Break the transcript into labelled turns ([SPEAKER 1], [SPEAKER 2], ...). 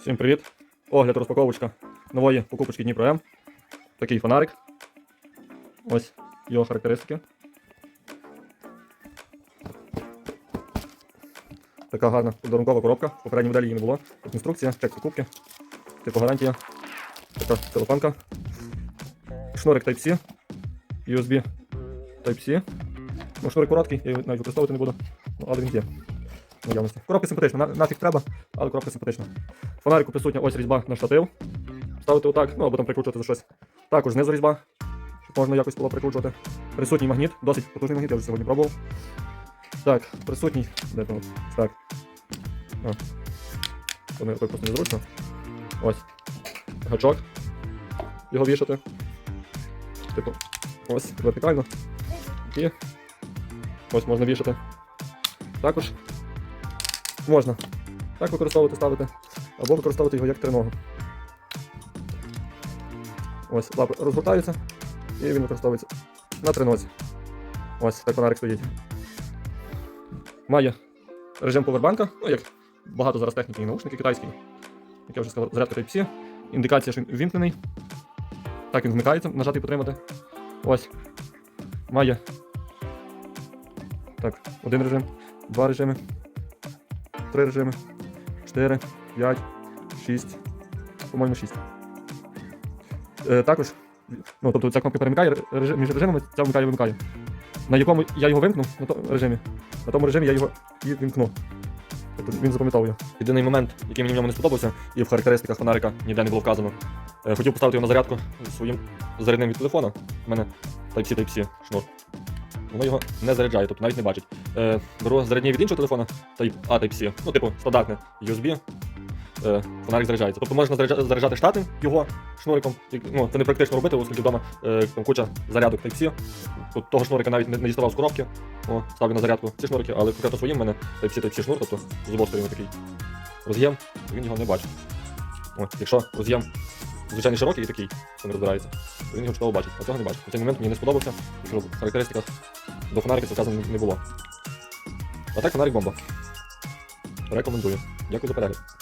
[SPEAKER 1] Всім привіт! Огляд розпаковочка нової покупочки Дніпро М. Такий фонарик. Ось його характеристики. Така гарна подарункова коробка. В попередній моделі її не було. Тут інструкція, чек покупки, типу гарантія. Така телефонка. Шнурик Type-C. USB Type-C. Ну, шнурик короткий, я навіть використовувати не буду. Ну, але він є. Наявності. Коробка симпатична, на- нафіг треба, але коробка симпатична. Фонарику присутня ось різьба на штатив. Ставити отак, ну або там прикручувати за щось. Також знизу різьба, щоб можна якось було прикручувати. Присутній магніт, досить потужний магніт, я вже сьогодні пробував. Так, присутній. Де там? Так. Вони рукою просто незручно. Ось. Гачок. Його вішати. Типу. Ось, вертикально. І. Ось можна вішати. Також можна так використовувати, ставити, або використовувати його як триногу. Ось, лапи розгортаються, і він використовується на тринозі. Ось так фонарик стоїть. Має режим повербанка, ну як багато зараз техніки і наушники китайські. Як я вже сказав, зарядка Type-C. Індикація, що він вімкнений. Так він вмикається, нажати і потримати. Ось. Має. Так, один режим, два режими, три режими, 4, 5, 6, по-моєму, 6. Е, також, ну, тобто ця кнопка перемикає режим, між режимами, ця вмикає вимикає. На якому я його вимкну, на тому режимі, на тому режимі я його і вімкну. Тобто він запам'ятовує. Єдиний момент, який мені в ньому не сподобався, і в характеристиках фонарика ніде не було вказано. Е, хотів поставити його на зарядку своїм зарядним від телефона. У мене Type-C, Type-C шнур. Воно його не заряджає, тобто навіть не бачить. Е, беру зарядні від іншого телефона, Type A Type-C, ну, типу, стандартне USB. Е, фонарик заряджається. Тобто можна заряджати, штати його шнуриком. І, Ну, це не практично робити, оскільки вдома е, там куча зарядок Type-C. Тут того шнурика навіть не, не діставав з коробки. О, ставлю на зарядку ці шнурики, але конкретно своїм в мене Type-C, Type-C шнур, тобто з обох сторін такий роз'єм, він його не бачить. О, якщо роз'єм звичайно широкий і такий, що не розбирається, він його чудово бачить. А цього не бачить. На цей момент мені не сподобався, що в характеристиках до фонарика це сказано не було. А так фонарик бомба. Рекомендую. Дякую за перегляд.